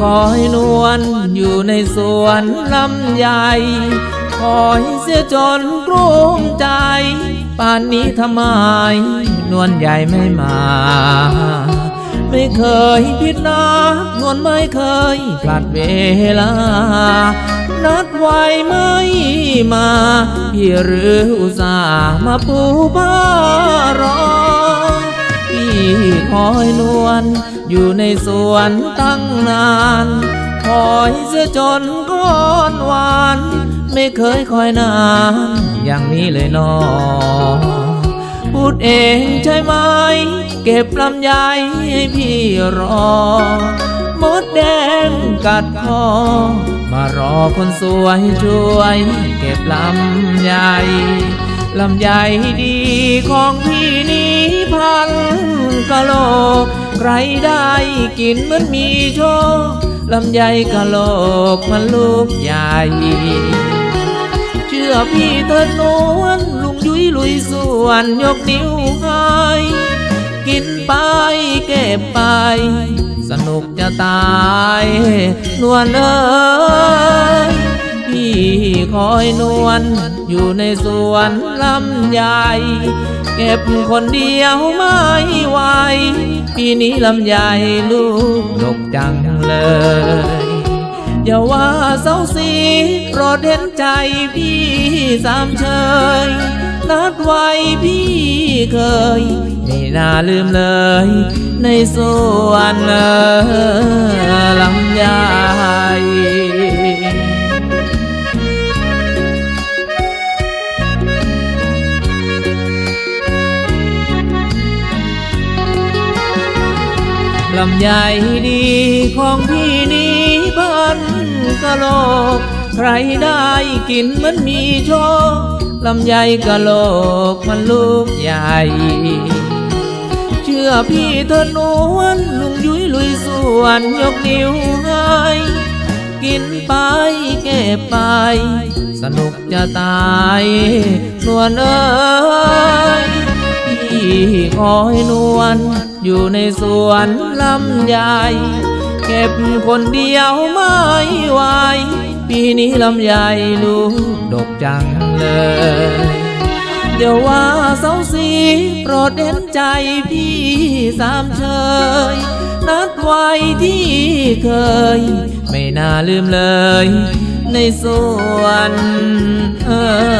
คอยนวลอยู่ในสวนลำใหญ่คอยเสียจนกลุ้มใจ ป่านนี้ทำไม นวลใหญ่ไม่มา ไม่เคยผิดนัดนวลไม่เคยพลาดเวลา นัดไว้ไม่มา พี่หรืออุตส่าห์มาปูผ้ารอ คอยนวลอยู่ในสวนตั้งนาน คอยเสียจนก้อนหวาน ไม่เคยคอยนาน อย่างนี้เลยนอพูดเองใช่ไหม เก็บลำไยให้พี่รอมดแดงกัดคอมารอคนสวยช่วย เก็บลำไยลำไยดีของพี่นี้พัน กะโลกใครได้กินเหมือนมีโชคลำไยกะโลกมันลูกใหญ่ เชื่อพี่เถิดนวลลุงยุ้ยลุยสวนยกนิ้วให้กินไปเก็บไป สนุกจะตายนวลเอ้ยพี่คอยนวลอยู่ในสวนลำใหญ่ เก็บคนเดียวไม่ไหวปีนี้ลำใหญ่ลูกดกจังเลย อย่าว่าเศร้าสีโปรดเห็นใจพี่สามเชยนัดไว้พี่เคยไม่น่าลืมเลย ในสวนเอ่อลำไย ลำใหญ่ดีของพี่นี้พันกะโลก ใครได้กินเหมันมีโชคลำใหญ่กะโลกมันลูกใหญ่ เชื่อพี่เธอนวลลุงยุ้ยลุยสวนยกนิ้วให้กินไปเก็บไป สนุกจะตายนวลเอ้ยพี่คอยนวล อยู่ในสวนลำใหญ่เก็บคนเดียวไม่ไหวปีนี้ลำใหญ่ลูกดกจังเลย เดี๋ยวว่าเสาสีโปรดเห็นใจพี่สามเชยนัดไว้ที่เคย ไม่น่าลืมเลย ในสวนเออ